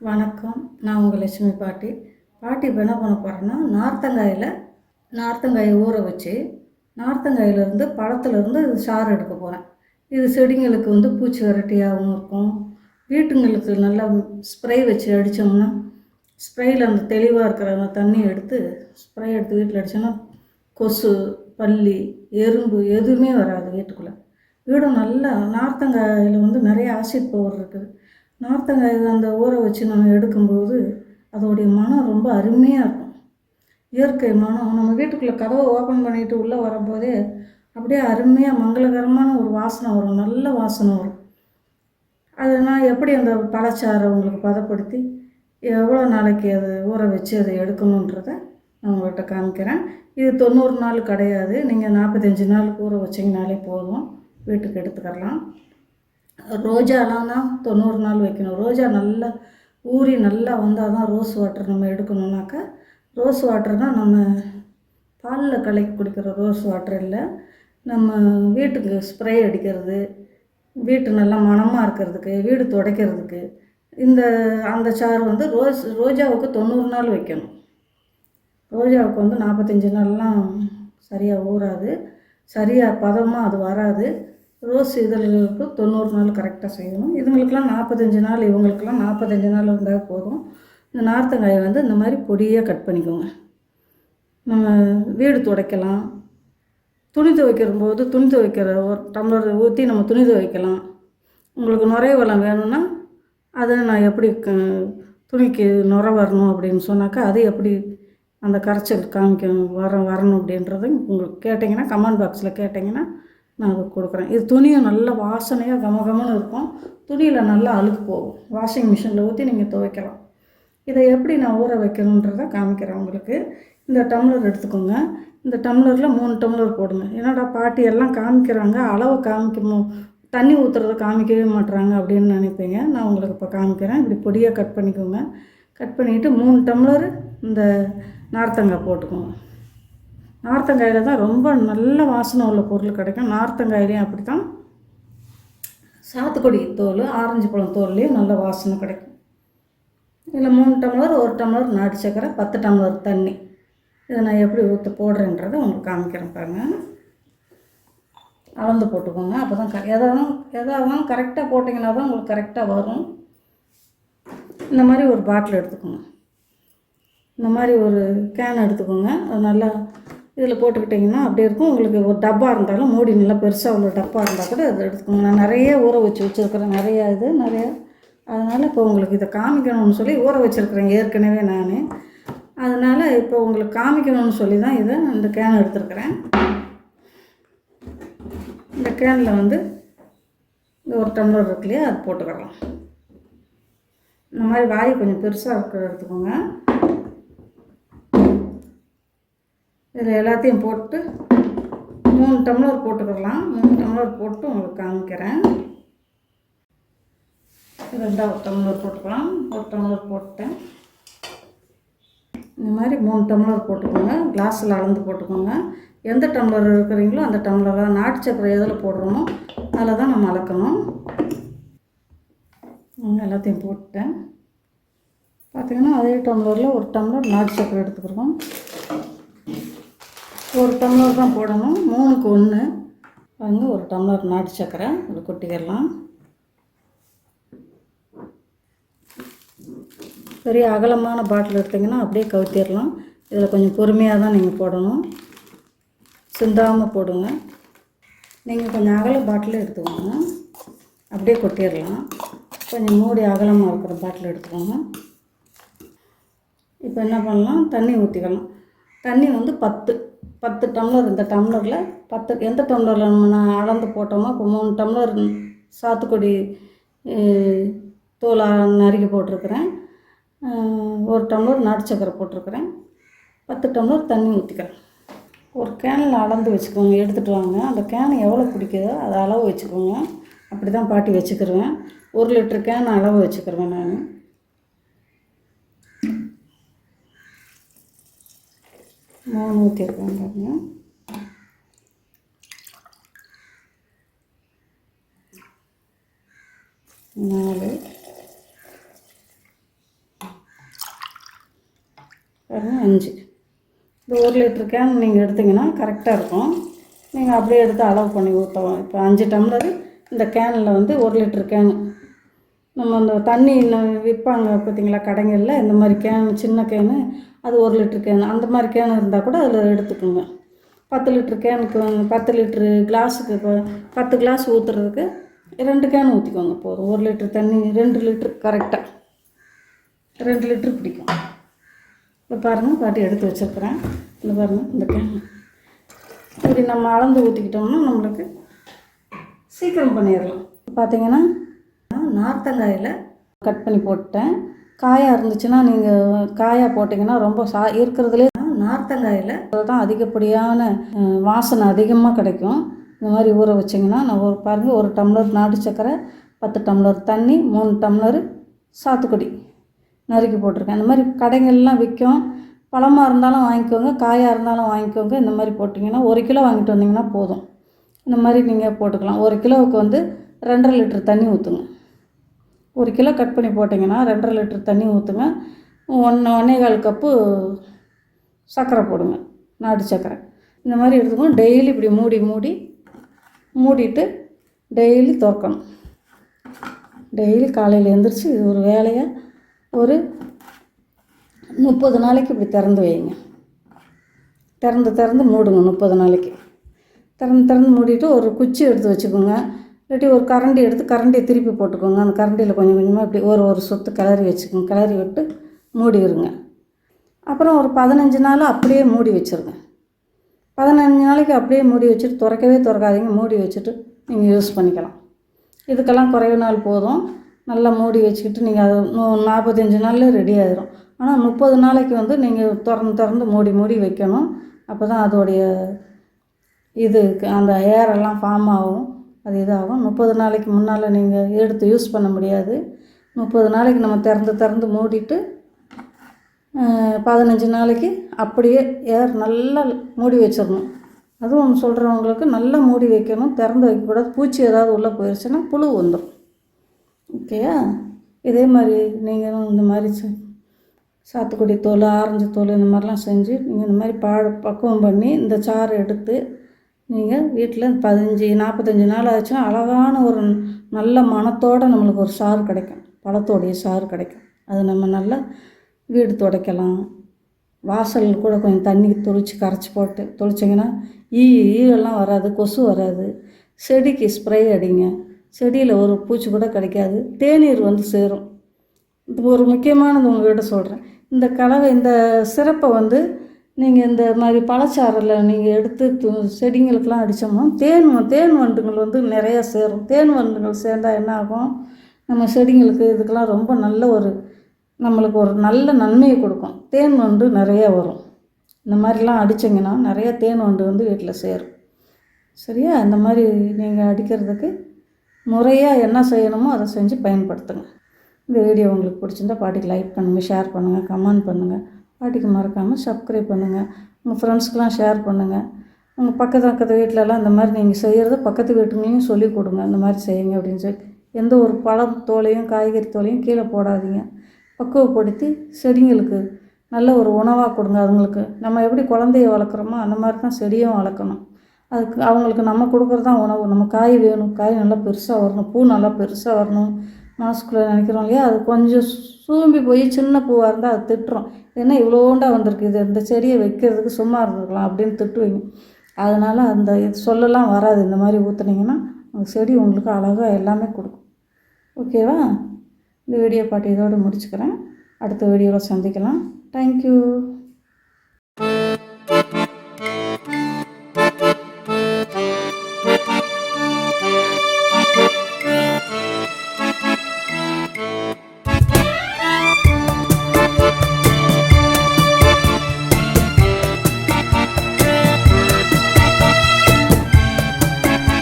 வணக்கம். நான் உங்கள் லட்சுமி பாட்டி. பாட்டி இப்போ என்ன பண்ண போகிறேன்னா நார்த்தங்காயில் நார்த்தங்காயை ஊற வச்சு நார்த்தங்காயிலேருந்து பழத்துலேருந்து சாறு எடுக்க போகிறேன் இது செடிங்களுக்கு வந்து பூச்சி விரட்டியாகவும் இருக்கும். வீட்டுங்களுக்கு நல்லா ஸ்ப்ரே வச்சு அடித்தோம்னா ஸ்ப்ரேயில் அந்த தெளிவாக இருக்கிற அந்த தண்ணியை எடுத்து ஸ்ப்ரே எடுத்து வீட்டில் அடித்தோம்னா கொசு பல்லி எறும்பு எதுவுமே வராது வீட்டுக்குள்ளே. வீடும் நல்லா நார்த்தங்காயில் வந்து நிறைய ஆசிட் பவர் இருக்குது. நார்த்தங்காய் அந்த ஊற வச்சு நம்ம எடுக்கும்போது அதோடைய மனம் ரொம்ப அருமையாக இருக்கும். இயற்கை மனம் நம்ம வீட்டுக்குள்ளே கதவை ஓப்பன் பண்ணிட்டு உள்ளே வரும்போதே அப்படியே அருமையாக மங்களகரமான ஒரு வாசனை வரும் நல்ல வாசனை வரும். அது நான் எப்படி அந்த பழச்சாறை உங்களுக்கு பதப்படுத்தி எவ்வளோ நாளைக்கு அதை ஊற வச்சு அதை எடுக்கணுன்றத நான் உங்கள்கிட்ட காமிக்கிறேன். இது தொண்ணூறு நாள் கிடையாது. நீங்கள் நாற்பத்தஞ்சு நாள் ஊற வச்சிங்கனாலே போதும். வீட்டுக்கு எடுத்துக்கலாம் ரோஜாலாம் தான் தொண்ணூறு நாள் வைக்கணும். ரோஜா நல்லா ஊறி நல்லா வந்தால் தான் ரோஸ் வாட்டர் நம்ம எடுக்கணுன்னாக்கா ரோஸ் வாட்டர்னால் நம்ம பாலில் கலக்கி குடிக்கிற ரோஸ் வாட்டர் இல்லை. நம்ம வீட்டுக்கு ஸ்ப்ரே அடிக்கிறது வீட்டு நல்லா மணமாக இருக்கிறதுக்கு வீடு துடைக்கிறதுக்கு இந்த அந்த சாறு வந்து ரோஸ் ரோஜாவுக்கு தொண்ணூறு நாள் வைக்கணும். ரோஜாவுக்கு வந்து நாற்பத்தஞ்சு நாள்லாம் சரியாக ஊறாது. சரியாக பதமாக அது வராது. ரோஸ் இதழ்களுக்கு தொண்ணூறு நாள் கரெக்டாக செய்யணும். இதுங்களுக்கெல்லாம் நாற்பத்தஞ்சு நாள் இவங்களுக்கெல்லாம் நாற்பத்தஞ்சு நாள் இருந்தால் போதும். இந்த நார்த்தங்காயை வந்து இந்த மாதிரி பொடியாக கட் பண்ணிக்கோங்க. நம்ம வீடு துடைக்கலாம். துணி துவைக்கிற போது துணி துவைக்கிற ஒரு டம்ளர் ஊற்றி நம்ம துணி துவைக்கலாம். உங்களுக்கு நுரைவலம் வேணும்னா அதை நான் எப்படி க துணிக்கு நுர வரணும் அப்படின்னு சொன்னாக்கா அது எப்படி அந்த கரைச்சல் காமிக்க வர வரணும் அப்படின்றத உங்களுக்கு கேட்டிங்கன்னா கமெண்ட் பாக்ஸில் கேட்டிங்கன்னா நான் அதுக்கு கொடுக்குறேன். இது துணியும் நல்ல வாசனையாக கமகமன்னு இருக்கும். துணியில் நல்லா அழுக்கு போகும். வாஷிங் மிஷினில் ஊற்றி நீங்கள் துவைக்கலாம். இதை எப்படி நான் ஊற வைக்கணுன்றதை காமிக்கிறேன் உங்களுக்கு. இந்த டம்ளர் எடுத்துக்கோங்க. இந்த டம்ளரில் மூணு டம்ளர் போடுங்க. என்னடா பாட்டி எல்லாம் காமிக்கிறாங்க? அளவை காமிக்கமோ? தண்ணி ஊற்றுறத காமிக்கவே மாட்றாங்க அப்படின்னு நினைப்பீங்க. நான் உங்களுக்கு இப்போ காமிக்கிறேன். இப்படி பொடியாக கட் பண்ணிக்கோங்க. கட் பண்ணிவிட்டு மூணு டம்ளர் இந்த நார்த்தங்காய் போட்டுக்கோங்க. நார்த்தங்காயில் தான் ரொம்ப நல்ல வாசனை உள்ள பொருள் கிடைக்கும். நார்த்தங்காயிலையும் அப்படி தான் சாத்துக்குடி தோல் ஆரஞ்சு பழம் தோல்லையும் நல்ல வாசனை கிடைக்கும். இதில் மூணு டம்ளர் ஒரு டம்ளர் நாட்டு சக்கரை பத்து டம்ளர் தண்ணி. இதை நான் எப்படி ஊற்ற போடுறேன்றதை உங்களுக்கு காமிக்கிறேன் பாருங்க. அளந்து போட்டுக்கோங்க. அப்போ தான் க எதாவது எதாவது கரெக்டாக போட்டிங்கன்னா தான் உங்களுக்கு கரெக்டாக வரும். இந்த மாதிரி ஒரு பாட்டில் எடுத்துக்கோங்க. இந்த மாதிரி ஒரு கேன் எடுத்துக்கோங்க. அது நல்லா இதில் போட்டுக்கிட்டிங்கன்னா அப்படியே இருக்கும். உங்களுக்கு ஒரு டப்பா இருந்தாலும் மூடி நல்லா பெருசாக உள்ள டப்பா இருந்தால் கூட அதை எடுத்துக்கோங்க. நான் நிறைய ஊற வச்சு வச்சுருக்கிறேன். நிறையா இது நிறையா. அதனால் இப்போ உங்களுக்கு இதை காமிக்கணும்னு சொல்லி ஊற வச்சுருக்கிறேன் ஏற்கனவே நான். அதனால் இப்போ உங்களுக்கு காமிக்கணும்னு சொல்லி தான் இதை இந்த கேன் எடுத்துருக்குறேன். இந்த கேனில் வந்து இந்த ஒரு டம்ளர் இருக்கு இல்லையா அது போட்டுக்கிறோம் இந்த மாதிரி வாய் கொஞ்சம் பெருசாக இருக்கிற எடுத்துக்கோங்க. இதில் எல்லாத்தையும் போட்டு மூணு டம்ளர் போட்டுக்கலாம். மூணு டம்ளர் போட்டு உங்களுக்கு காமிக்கிறேன். ரெண்டாவது டம்ளர் போட்டுக்கலாம். ஒரு டம்ளர் போட்டேன். இந்த மாதிரி மூணு டம்ளர் போட்டுக்கோங்க. கிளாஸில் அளந்து போட்டுக்கோங்க. எந்த டம்ளர் இருக்கிறீங்களோ அந்த டம்ளரில் நாட்டு சக்கரை எதில் போடுறோமோ அதில் தான் நம்ம அளக்கணும். எல்லாத்தையும் போட்டேன். பார்த்திங்கன்னா அதே டம்ளரில் ஒரு டம்ளர் நாட்டு சக்கரை எடுத்துக்கிறோம். ஒரு டம்ளர் தான் போடணும். மூணுக்கு ஒன்று வந்து ஒரு டம்ளர் நாட்டு சக்கரை அதில் கொட்டிக்கிடலாம் பெரிய அகலமான பாட்டில் எடுத்திங்கன்னா அப்படியே கவுத்திடலாம் இதில் கொஞ்சம் பொறுமையாக தான் நீங்கள் போடணும். சிந்தாமல் போடுங்க. நீங்கள் கொஞ்சம் அகல பாட்டில் எடுத்துக்கோங்க. அப்படியே கொட்டிடலாம் கொஞ்சம் மூடி அகலமாக இருக்கிற பாட்டில் எடுத்துக்கோங்க. இப்போ என்ன பண்ணலாம்? தண்ணி ஊற்றிக்கலாம். தண்ணி வந்து பத்து. பத்து டம்ளர் இந்த டம்ளரில் பத்து எந்த டம்ளரில் நம்ம நான் அளந்து போட்டோமோ இப்போ மூணு டம்ளர் சாத்துக்குடி தோலாக நறுக்கி போட்டிருக்கிறேன். ஒரு டம்ளர் நாட்டு சக்கரை போட்டிருக்கிறேன். பத்து டம்ளர் தண்ணி ஊற்றிக்கிறேன் ஒரு கேனில் அளந்து வச்சுக்கோங்க எடுத்துகிட்டு வாங்க. அந்த கேன் எவ்வளோ பிடிக்குதோ அதை அளவு வச்சுக்கோங்க. அப்படி தான் பாட்டி வச்சுக்கிருவேன். ஒரு லிட்டர் கேன் அளவு வச்சுக்கிருவேன் நான். மூணு ஊற்றிருக்கேன் பாருங்க நாலு. பாருங்க அஞ்சு. இது ஒரு லிட்டர் கேன் நீங்கள் எடுத்தீங்கன்னா கரெக்டாக இருக்கும். நீங்கள் அப்படியே எடுத்து அளவு பண்ணி ஊற்றலாம் இப்போ அஞ்சு டம்ளர் இந்த கேனில் வந்து ஒரு லிட்டர் கேனு. நம்ம அந்த தண்ணி இன்னும் விற்பாங்க பார்த்தீங்களா கடைகளில்? இந்த மாதிரி கேன் சின்ன கேனு அது ஒரு லிட்ரு கேன் அந்த மாதிரி கேன் இருந்தால் கூட அதில் எடுத்துக்கோங்க. பத்து லிட்ரு கேனுக்கு பத்து லிட்ரு கிளாஸுக்கு இப்போ பத்து கிளாஸ் ஊற்றுறதுக்கு ரெண்டு கேன் ஊற்றிக்கோங்க போதும். ஒரு லிட்ரு தண்ணி ரெண்டு லிட்ரு கரெக்டாக ரெண்டு லிட்ரு பிடிக்கும் இப்போ பாருங்கள் பாட்டி எடுத்து வச்சுருக்குறேன். இந்த பாருங்கள் இந்த கேன் இப்படி நம்ம அளந்து ஊற்றிக்கிட்டோம்னா நம்மளுக்கு சீக்கிரம் பண்ணிடலாம். பார்த்தீங்கன்னா நார்த்தங்காயில் கட் பண்ணி போட்டேன் காயாக இருந்துச்சுன்னா நீங்கள் காயாக போட்டிங்கன்னா ரொம்ப சா இருக்கிறதுலே நார்த்தங்காயில் தான் அதிகப்படியான வாசனை அதிகமாக கிடைக்கும். இந்த மாதிரி ஊற வச்சிங்கன்னா நான் ஒரு பாருங்கள் ஒரு டம்ளர் நாட்டு சக்கரை பத்து டம்ளர் தண்ணி மூணு டம்ளர் சாத்துக்குடி நறுக்கி போட்டிருக்கேன். இந்த மாதிரி கடைகள்லாம் விற்கும். பழமாக இருந்தாலும் வாங்கிக்கோங்க காயாக இருந்தாலும் வாங்கிக்கோங்க. இந்த மாதிரி போட்டிங்கன்னா ஒரு கிலோ வாங்கிட்டு வந்தீங்கன்னா போதும். இந்த மாதிரி நீங்கள் போட்டுக்கலாம். ஒரு கிலோவுக்கு வந்து ரெண்டரை லிட்டர் தண்ணி ஊற்றுங்க ஒரு கிலோ கட் பண்ணி போட்டிங்கன்னா ரெண்டரை லிட்டர் தண்ணி ஊற்றுங்க ஒன்று ஒன்றே கால் கப்பு சர்க்கரை போடுங்க நாட்டு சர்க்கரை. இந்த மாதிரி எடுத்துக்கணும் டெய்லி இப்படி மூடி மூடி மூடிட்டு டெய்லி திறக்கணும். டெய்லி காலையில் எழுந்திரிச்சு இது ஒரு வேலையாக ஒரு முப்பது நாளைக்கு இப்படி திறந்து வைங்க. திறந்து திறந்து மூடுங்க முப்பது நாளைக்கு. திறந்து திறந்து மூடிட்டு ஒரு குச்சி எடுத்து வச்சுக்கோங்க. இல்லாட்டி ஒரு கரண்டி எடுத்து கரண்டியை திருப்பி போட்டுக்கோங்க. அந்த கரண்டியில் கொஞ்சம் கொஞ்சமாக இப்படி ஒரு ஒரு சொத்து கிளறி வச்சுக்கோங்க. கிளறி விட்டு மூடிடுங்க. அப்புறம் ஒரு பதினஞ்சு நாள் அப்படியே மூடி வச்சுருங்க. பதினஞ்சு நாளைக்கு அப்படியே மூடி வச்சுட்டு திறக்கவே திறக்காதீங்க. மூடி வச்சுட்டு நீங்கள் யூஸ் பண்ணிக்கலாம். இதுக்கெல்லாம் குறைவு நாள் போதும். நல்லா மூடி வச்சுக்கிட்டு நீங்கள் அது நூ- நாற்பத்தஞ்சு நாளில் ரெடி ஆயிரும். ஆனால் முப்பது நாளைக்கு வந்து நீங்கள் திறந்து திறந்து மூடி மூடி வைக்கணும். அப்போ தான் அதோடைய இது அந்த ஏரெல்லாம் ஃபார்ம் ஆகும். அது இதாகும். முப்பது நாளைக்கு முன்னால் நீங்கள் எடுத்து யூஸ் பண்ண முடியாது. முப்பது நாளைக்கு நம்ம திறந்து திறந்து மூடிட்டு பதினஞ்சு நாளைக்கு அப்படியே ஏர் நல்லா மூடி வச்சிடணும். அதுவும் சொல்கிறவங்களுக்கு நல்லா மூடி வைக்கணும். திறந்து வைக்கக்கூடாது. பூச்சி ஏதாவது உள்ளே போயிடுச்சுன்னா புழு வந்துடும் ஓகேயா இதே மாதிரி நீங்களும் இந்த மாதிரி சாத்துக்குடி தோல் ஆரஞ்சு தோல் இந்த மாதிரிலாம் செஞ்சு நீங்கள் இந்த மாதிரி பா பக்குவம் பண்ணி இந்த சாறு எடுத்து நீங்கள் வீட்டில் பதினஞ்சு நாற்பத்தஞ்சு நாள் ஆச்சுன்னா அழகான ஒரு நல்ல மனத்தோடு நம்மளுக்கு ஒரு சாறு கிடைக்கும். பழத்தோடைய சாறு கிடைக்கும். அது நம்ம நல்லா வீடு துடைக்கலாம். வாசல் கூட கொஞ்சம் தண்ணி தொளிச்சு கரைச்சி போட்டு தொளிச்சிங்கன்னா ஈ ஈரெல்லாம் வராது கொசு வராது. செடிக்கு ஸ்ப்ரே அடிங்க. செடியில் ஒரு பூச்சி கூட கிடைக்காது. தேநீர் வந்து சேரும். இது ஒரு முக்கியமானது உங்கள்கிட்ட சொல்கிறேன் இந்த கலவை இந்த சிறப்பை வந்து நீங்கள் இந்த மாதிரி பழச்சாறில் நீங்கள் எடுத்து செடிங்களுக்கெலாம் அடித்தோம்னா தேன் தேன் வண்டுகள் வந்து நிறையா சேரும். தேன் வண்டுகள் சேர்ந்தால் என்ன ஆகும்? நம்ம செடிங்களுக்கு இதுக்கெல்லாம் ரொம்ப நல்ல ஒரு நம்மளுக்கு ஒரு நல்ல நன்மையை கொடுக்கும். தேன் வண்டு நிறையா வரும். இந்த மாதிரிலாம் அடிச்சிங்கன்னா நிறைய தேன் வண்டு வந்து வீட்டில் சேரும். சரியா? இந்த மாதிரி நீங்கள் அடிக்கிறதுக்கு முறையாக என்ன செய்யணுமோ அதை செஞ்சு பயன்படுத்துங்க. இந்த வீடியோ உங்களுக்கு பிடிச்சிருந்தா பாட்டிக்கு லைக் பண்ணுங்கள் ஷேர் பண்ணுங்கள் கமெண்ட் பண்ணுங்கள் பாட்டிக்கு மறக்காமல் சப்ஸ்கிரைப் பண்ணுங்கள் உங்கள் ஃப்ரெண்ட்ஸ்க்கெலாம் ஷேர் பண்ணுங்கள் உங்கள் பக்கத்து பக்கத்து வீட்டிலலாம் இந்த மாதிரி நீங்கள் செய்கிறத பக்கத்து வீட்டுங்களையும் சொல்லிக் கொடுங்க. இந்த மாதிரி செய்யுங்க அப்படின்னு சொல்லி. எந்த ஒரு பழம் தோலையும் காய்கறி தோலையும் கீழே போடாதீங்க. பக்குவப்படுத்தி செடிங்களுக்கு நல்ல ஒரு உணவாக கொடுங்க அதுங்களுக்கு நம்ம எப்படி குழந்தைய வளர்க்குறோமோ அந்த மாதிரி தான் செடியும் வளர்க்கணும். அதுக்கு அவங்களுக்கு நம்ம கொடுக்குறது தான் உணவு. நம்ம காய் வேணும். காய் நல்லா பெருசாக வரணும். பூ நல்லா பெருசாக வரணும். மனசுக்குள்ளே நினைக்கிறோம் இல்லையா? அது கொஞ்சம் சூம்பி போய் சின்ன பூவாக இருந்தால் அது திட்டுறோம் என்ன இவ்வளோண்டா வந்திருக்கு? இது இந்த செடியை வைக்கிறதுக்கு சும்மா இருந்திருக்கலாம் அப்படின்னு திட்டுவீங்க. அதனால் அந்த இது சொல்லலாம் வராது. இந்த மாதிரி ஊற்றுனீங்கன்னா அந்த செடி உங்களுக்கு அழகாக எல்லாமே கொடுக்கும். ஓகேவா? இந்த வீடியோ பாட்டு இதோடு முடிச்சுக்கிறேன். அடுத்த வீடியோவில் சந்திக்கலாம். தேங்க்யூ